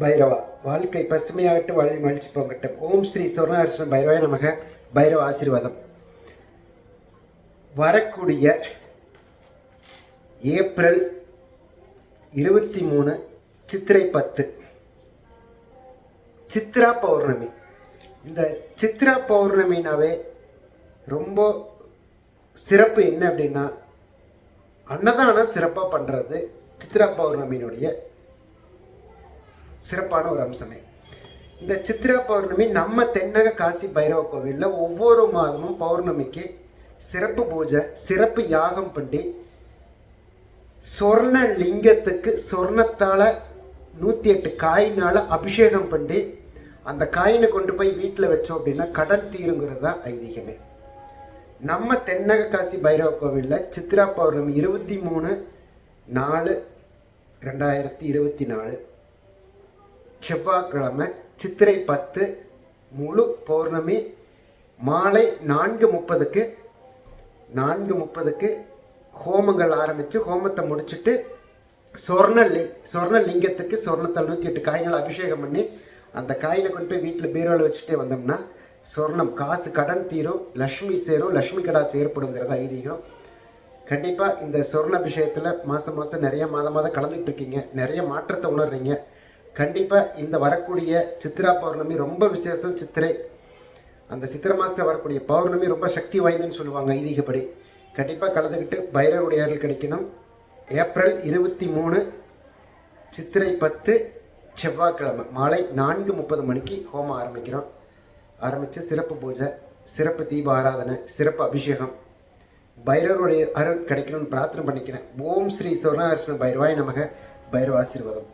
பைரவா. வாழ்க்கை பசுமையாகட்டும் வாழ்வி மகிழ்ச்சி போகட்டும். ஓம் ஸ்ரீ சொர்ணாரிஷ்ணன் பைரவாய நமக. பைரவ ஆசீர்வாதம். வரக்கூடிய ஏப்ரல் இருபத்தி மூணு சித்திரை பத்து. சித்ரா பௌர்ணமி. இந்த சித்ரா பௌர்ணமினாவே ரொம்ப சிறப்பு என்ன அப்படின்னா அன்னதானம் சிறப்பாக பண்ணுறது சித்ரா பௌர்ணமியினுடைய சிறப்பான ஒரு அம்சமே. இந்த சித்ரா பௌர்ணமி நம்ம தென்னக காசி பைரவ கோவிலில் ஒவ்வொரு மாதமும் பௌர்ணமிக்கு சிறப்பு பூஜை சிறப்பு யாகம் பண்ணி சொர்ண லிங்கத்துக்கு சொர்ணத்தால் நூற்றி எட்டு காயினால் அபிஷேகம் பண்ணி அந்த காயினை கொண்டு போய் வீட்டில் வச்சோம் அப்படின்னா கடன் தீருங்கிறது தான் ஐதீகமே. நம்ம தென்னக காசி பைரவ கோவிலில் சித்ரா பௌர்ணமி இருபத்தி மூணு நாலு ரெண்டாயிரத்தி இருபத்தி நாலு செவ்வாய்க்கிழமை சித்திரை பத்து முழு பௌர்ணமி மாலை நான்கு முப்பதுக்கு நான்கு முப்பதுக்கு ஹோமங்கள் ஆரம்பித்து ஹோமத்தை முடிச்சுட்டு சொர்ண லிங் சொர்ண லிங்கத்துக்கு சொர்ணத்தை நூற்றி எட்டு காயின்களை அபிஷேகம் பண்ணி அந்த காயினை கொண்டு போய் வீட்டில் பீரோவில் வச்சுட்டே வந்தோம்னா சொர்ணம் காசு கடன் தீரும் லக்ஷ்மி சேரும் லக்ஷ்மி கடாச்சு ஏற்படுங்கிறது ஐதீகம். கண்டிப்பாக இந்த சொர்ண அபிஷேகத்தில் மாதம் மாதம் நிறைய மாதம் மாதம் கலந்துட்டு இருக்கீங்க நிறைய மாற்றத்தை உணர்றீங்க. கண்டிப்பாக இந்த வரக்கூடிய சித்ரா பௌர்ணமி ரொம்ப விசேஷம் சித்திரை. அந்த சித்திரை மாதத்தில் வரக்கூடிய பௌர்ணமி ரொம்ப சக்தி வாய்ந்ததுன்னு சொல்லுவாங்க ஐதீகப்படி. கண்டிப்பாக கலந்துக்கிட்டு பைரவருடைய அருள் கிடைக்கணும். ஏப்ரல் இருபத்தி மூணு சித்திரை பத்து செவ்வாய்க்கிழமை மாலை நான்கு முப்பது மணிக்கு ஹோமம் ஆரம்பிக்கிறோம். ஆரம்பித்து சிறப்பு பூஜை சிறப்பு தீப ஆராதனை சிறப்பு அபிஷேகம். பைரவருடைய அருள் கிடைக்கணும்னு பிரார்த்தனை பண்ணிக்கிறேன். ஓம் ஸ்ரீ சொர்ணாகிருஷ்ண பைரவாய் நமக. பைரவ ஆசீர்வாதம்